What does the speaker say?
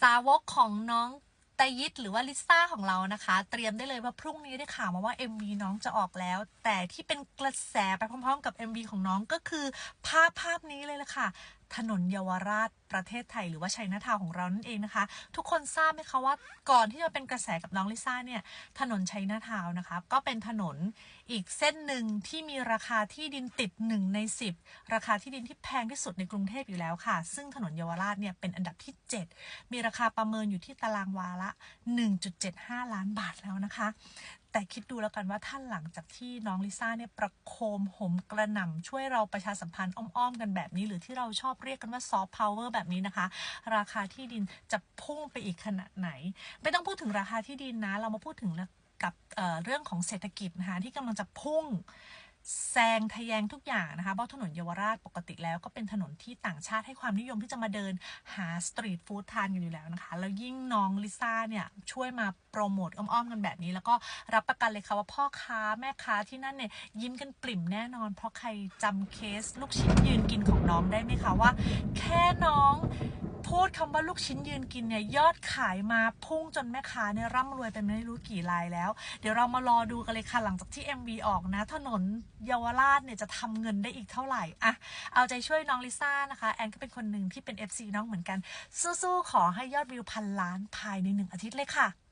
สาวกของน้องตยิตหรือว่าลิซ่าของเรานะคะ เตรียมได้เลยว่าพรุ่งนี้ได้ข่าวมาว่า MV น้องจะออกแล้ว แต่ที่เป็นกระแสไปพร้อมๆ กับ MV ของน้องก็คือภาพภาพนี้เลยล่ะค่ะ ถนนเยาวราชประเทศไทยหรือว่าชัยนาทาวของเรานั่นเองนะคะ ทุกคนทราบไหมคะว่าก่อนที่จะเป็นกระแสกับน้องลิซ่าเนี่ยถนนชัยนาทาวน์นะคะ ก็เป็นถนนอีกเส้นหนึ่งที่มีราคาที่ดินติด 1 ใน 10 ราคาที่ดินที่แพงที่สุดในกรุงเทพอยู่แล้วค่ะ ซึ่งถนนเยาวราชเนี่ยเป็นอันดับที่ 7 มีราคาประเมินอยู่ที่ตารางวาละ 1.75 ล้านบาทแล้วนะคะแต่คิดดูแล้วกันว่าท่านหลังจากที่น้องลิซ่าเนี่ยประโคมหมกระหน่ำช่วยเราประชาสัมพันธ์อ้อมๆกันแบบนี้ หรือที่เราชอบเรียกกันว่าซอฟต์พาวเวอร์แบบนี้นะคะ ราคาที่ดินจะพุ่งไปอีกขนาดไหน ไม่ต้องพูดถึงราคาที่ดินนะ เรามาพูดถึงกับเเรื่องของเศรษฐกิจนะคะที่กำลังจะพุ่ง แซงทะแยงทุกอย่างนะคะเพราะถนนเยาวราชปกติแล้วก็เป็นถนนที่ต่างชาติให้ความนิยมที่จะมาเดินหาสตรีทฟู้ดทานกันอยู่แล้วนะคะ แล้วยิ่งน้องลิซ่าเนี่ยช่วยมาโปรโมทอ้อมๆกันแบบนี้ แล้วก็รับประกันเลยค่ะว่าพ่อค้าแม่ค้าที่นั่นเนี่ยยิ้มกันปริ่มแน่นอน เพราะใครจำเคสลูกชิ้นยืนกินของน้องได้ไหมคะว่า แค่น้อง ดคำว่าลูกชิ้นยืนกินเนี่ยยอดขายมาพุ่งจนแม่ค้าเนี่ยร่ำรวยเป็นไม่รู้กี่รายแล้ว เดี๋ยวเรามารอดูกันเลยค่ะหลังจากที่ MV ออกนะ ถนนเยาวราชเนี่ยจะทำเงินได้อีกเท่าไหร่อะเอาใจช่วยน้องลิซ่านะคะ แอนก็เป็นคนหนึ่งที่เป็น FC น้องเหมือนกัน สู้ๆขอให้ยอดวิวพันล้านภายในหนึ่งอาทิตย์เลยค่ะ